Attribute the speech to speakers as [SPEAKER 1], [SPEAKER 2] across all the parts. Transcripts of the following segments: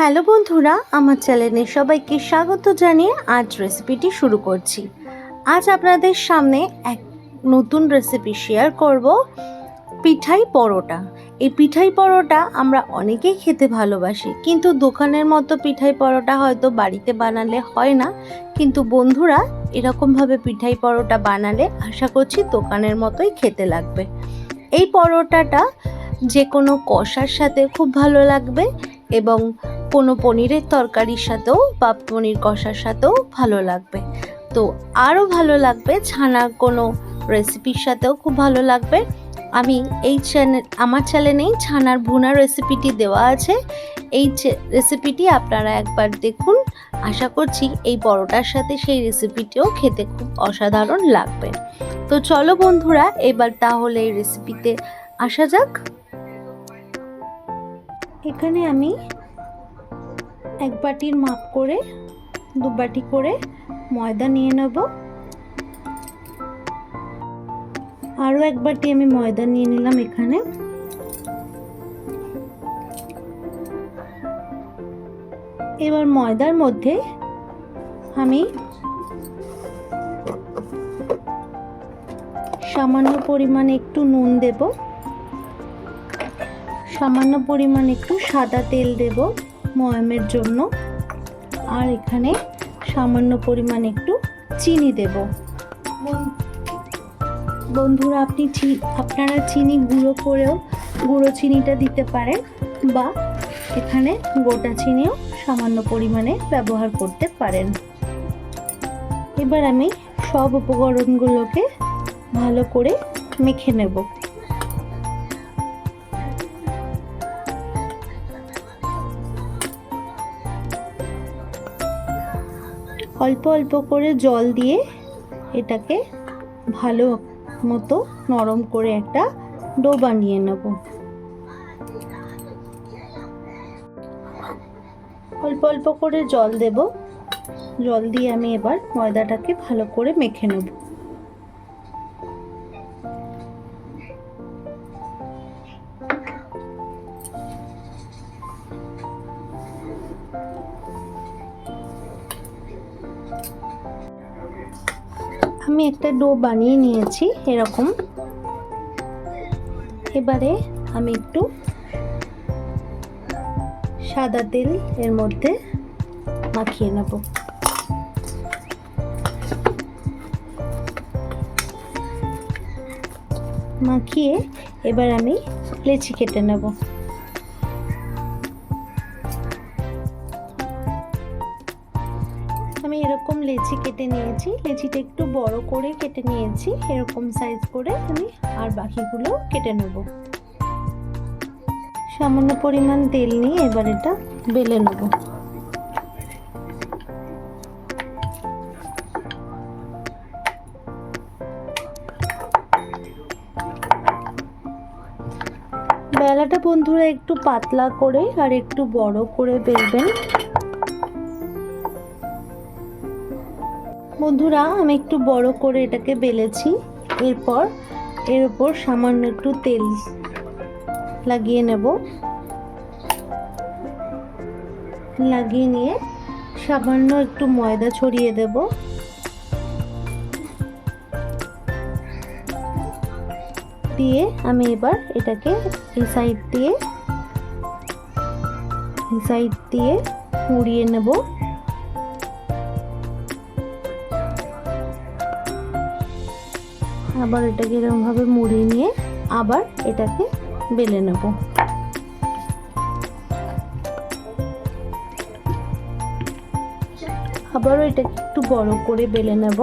[SPEAKER 1] Hello বন্ধুরা, আমার চ্যানেলে সবাইকে স্বাগত জানিয়ে আজ রেসিপিটি শুরু করছি। আজ আপনাদের সামনে এক নতুন রেসিপি শেয়ার করব পিঠাই পরোটা। এই পিঠাই পরোটা আমরা অনেকেই খেতে ভালোবাসি, কিন্তু দোকানের মতো পিঠাই পরোটা হয়তো বাড়িতে বানালে হয় না, কিন্তু বন্ধুরা, এরকমভাবে পিঠাই পরোটা বানালে আশা করছি দোকানের মতোই খেতে লাগবে। এই পরোটাটা যে কোনো কষার সাথে খুব ভালো লাগবে এবং কোনো পনিরের তরকারির সাথেও বা পনির কষার সাথেও ভালো লাগবে। তো আরও ভালো লাগবে ছানার কোনো রেসিপির সাথেও খুব ভালো লাগবে। আমি এই চ্যানেল আমার চ্যানেলেই ছানার ভুনা রেসিপিটি দেওয়া আছে। এই রেসিপিটি আপনারা একবার দেখুন। আশা করছি এই পরোটার সাথে সেই রেসিপিটিও খেতে খুব অসাধারণ লাগবে। তো চলো বন্ধুরা, এবার তাহলে এই রেসিপিতে আসা যাক। এখানে আমি এক বাটির মাপ করে, দু বাটি করে ময়দা নিয়ে নেব। আরও এক বাটি আমি ময়দা নিয়ে নিলাম এখানে। এবার ময়দার মধ্যে আমি সামান্য পরিমাণে একটু নুন দেব। সামান্য পরিমাণ একটু সাদা তেল দেব। ময়ামের জন্য। আর এখানে সামান্য পরিমাণ একটু চিনি দেব। বন্ধুরা, আপনি আপনারা চিনি গুঁড়ো করেও গুঁড়ো চিনিটা দিতে পারেন বা এখানে গোটা চিনিও সামান্য পরিমাণে ব্যবহার করতে পারেন। এবার আমি সব উপকরণগুলোকে ভালো করে মেখে নেব। অল্প অল্প করে জল দিয়ে এটাকে ভালো মতো নরম করে একটা ডো বানিয়ে নেব। অল্প অল্প করে জল দেব। জল দিয়ে আমি এবার ময়দাটাকে ভালো করে মেখে নেব। আমি একটা ডো বানিয়ে নিয়েছি এরকম। এবারে আমি একটু সাদা তেল এর মধ্যে মাখিয়ে নেব। মাখিয়ে এবার আমি লেচি কেটে নেব। এরকম লেচি কেটে নিয়েছি। লেচিটা একটু বড় করে কেটে নিয়েছি। এরকম সাইজ করে আমি আর বাকিগুলো কেটে নেব। সামান্য পরিমাণ তেল নিয়ে এবার এটা বেলে নেব। বেলাটা বন্ধুরা একটু পাতলা করে আর একটু বড় করে বেলবেন। বন্ধুরা, আমি একটু বড় করে এটাকে বেলেছি। এরপর এর উপর সামান্য একটু তেল লাগিয়ে নেব। লাগিয়ে নিয়ে সামান্য একটু ময়দা ছড়িয়ে দেব। দিয়ে আমি এবার এটাকে এই সাইড দিয়ে, এই সাইড দিয়ে মুড়িয়ে নেব। আবার এটাকে এরকমভাবে মুড়িয়ে নিয়ে আবার এটাকে বেলে নেব। আবারও এটাকে একটু বড় করে বেলে নেব।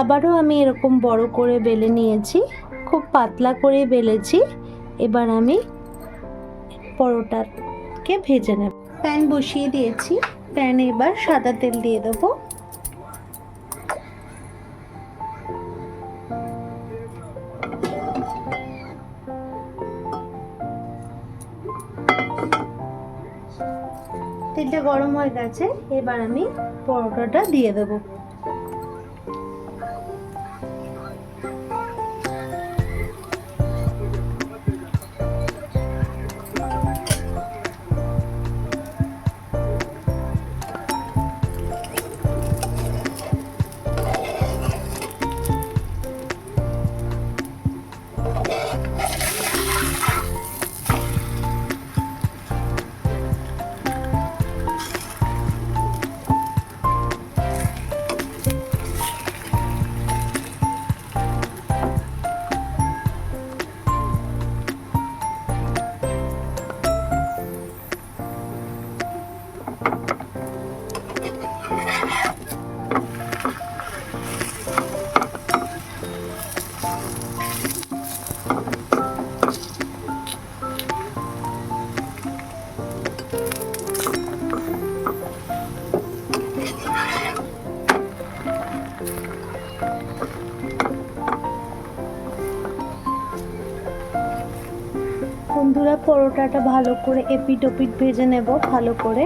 [SPEAKER 1] আবারও আমি এরকম বড় করে বেলে নিয়েছি, খুব পাতলা করে বেলেছি। এবার আমি পরোটাকে ভেজে নেব। প্যান বসিয়ে দিয়েছি। প্যানে এবার সাদা তেল দিয়ে দেবো। তেলটা গরম হয়ে গেছে, এবার আমি পরোটাটা দিয়ে দেবো। পরোটাটা ভালো করে এপিট ওপিট ভেজে নেব ভালো করে।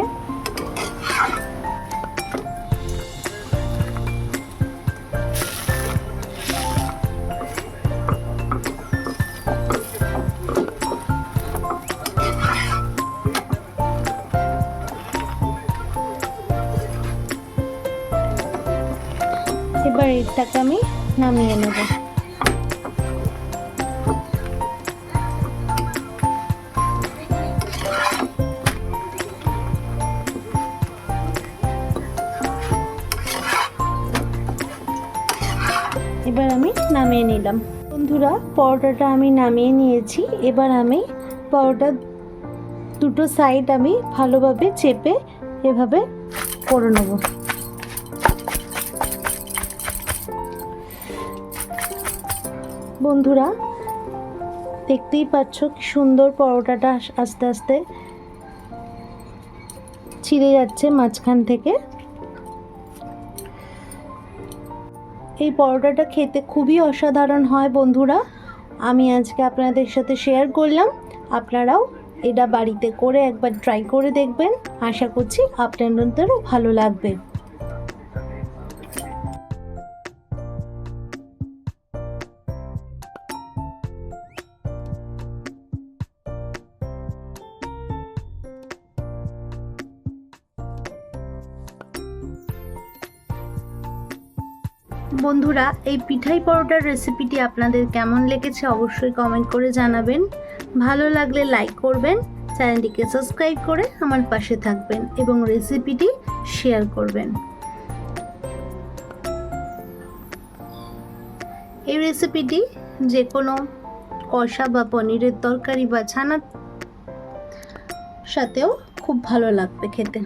[SPEAKER 1] এবার এটাকে আমি নামিয়ে নেব। এবার আমি নামিয়ে নিলাম। বন্ধুরা, পরোটাটা আমি নামিয়ে নিয়েছি। এবার আমি পরোটা দুটো সাইড আমি ভালোভাবে চেপে এভাবে করে নেব। বন্ধুরা, দেখতেই পাচ্ছ কি সুন্দর পরোটাটা আস্তে আস্তে ছিঁড়ে যাচ্ছে মাঝখান থেকে। এই পরোটাটা খেতে খুবই অসাধারণ হয় বন্ধুরা। আমি আজকে আপনাদের সাথে শেয়ার করলাম। আপনারাও এটা বাড়িতে করে একবার ট্রাই করে দেখবেন। আশা করছি আপনাদেরও ভালো লাগবে। বন্ধুরা, এই পিঠাই পরোটার রেসিপিটি আপনাদের কেমন লেগেছে অবশ্যই কমেন্ট করে জানাবেন। ভালো লাগলে লাইক করবেন চ্যানেলটিকে সাবস্ক্রাইব করে আমার পাশে থাকবেন এবং রেসিপিটি শেয়ার করবেন। এই রেসিপিটি যে কোনো কষা বা পনিরের তরকারি বা ছানার সাথেও খুব ভালো লাগবে খেতে।